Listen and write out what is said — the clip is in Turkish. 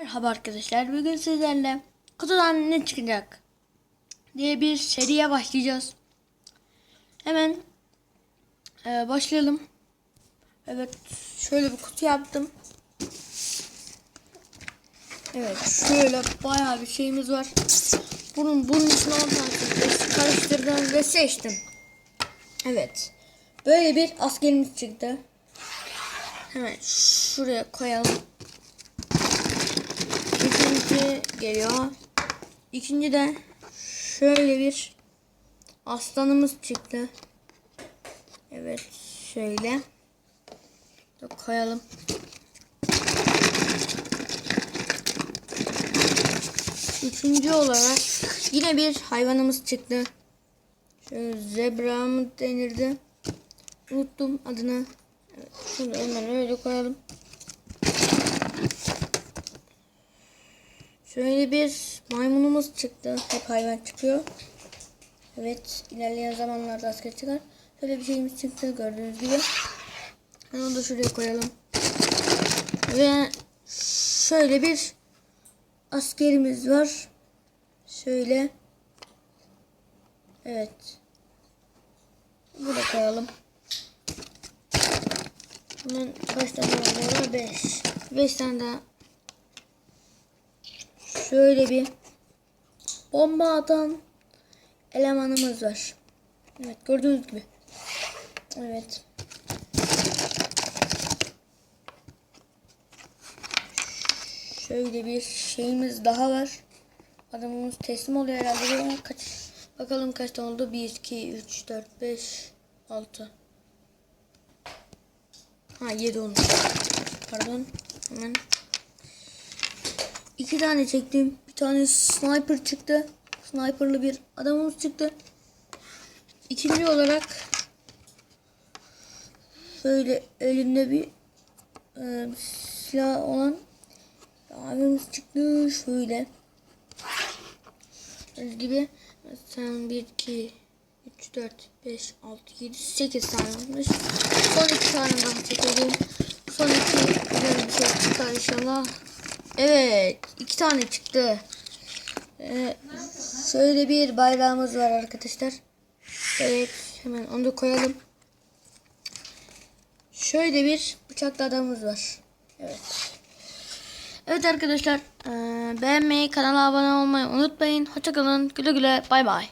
Merhaba arkadaşlar. Bugün sizlerle kutudan ne çıkacak diye bir seriye başlayacağız. Hemen e, başlayalım. Evet, şöyle bir kutu yaptım. Evet, şöyle bayağı bir şeyimiz var. Bunun bunun içine 10 tane karıştırdım ve seçtim. Evet. Böyle bir askerimiz çıktı. Hemen şuraya koyalım. Geliyor. İkinci de şöyle bir aslanımız çıktı. Evet şöyle. Koyalım. Üçüncü olarak yine bir hayvanımız çıktı. Şöyle zebra mı denirdi? Unuttum adını. Evet, şunu hemen öyle koyalım. Şöyle bir maymunumuz çıktı. Hep hayvan çıkıyor. Evet ilerleyen zamanlarda asker çıkar. Şöyle bir şeyimiz çıktı gördüğünüz gibi. Onu da şuraya koyalım. Ve şöyle bir askerimiz var. Şöyle. Evet. Burada koyalım. Bunun kaç tane var? 5. 5 tane daha şöyle bir bomba atan elemanımız var. Evet gördüğünüz gibi. Evet. Şöyle bir şeyimiz daha var. Adamımız teslim oluyor herhalde. Kaç, bakalım kaç tane oldu? 1, 2, 3, 4, 5, 6. Ha 7 olmuş. Pardon. Hemen İki tane çektim. Bir tane sniper çıktı. Sniperlı bir adamımız çıktı. İkinci olarak böyle elinde bir e, silah olan abimiz çıktı. Şöyle. Gibi sen 1, 2, 3, 4, 5, 6, 7, 8 tane olmuş. Son iki tane daha çekelim. Son iki güzel bir şey çıkar inşallah. Evet. iki tane çıktı. Ee, şöyle bir bayrağımız var arkadaşlar. Evet. Hemen onu da koyalım. Şöyle bir bıçaklı adamımız var. Evet. Evet arkadaşlar. Beğenmeyi, kanala abone olmayı unutmayın. Hoşçakalın. Güle güle. Bay bay.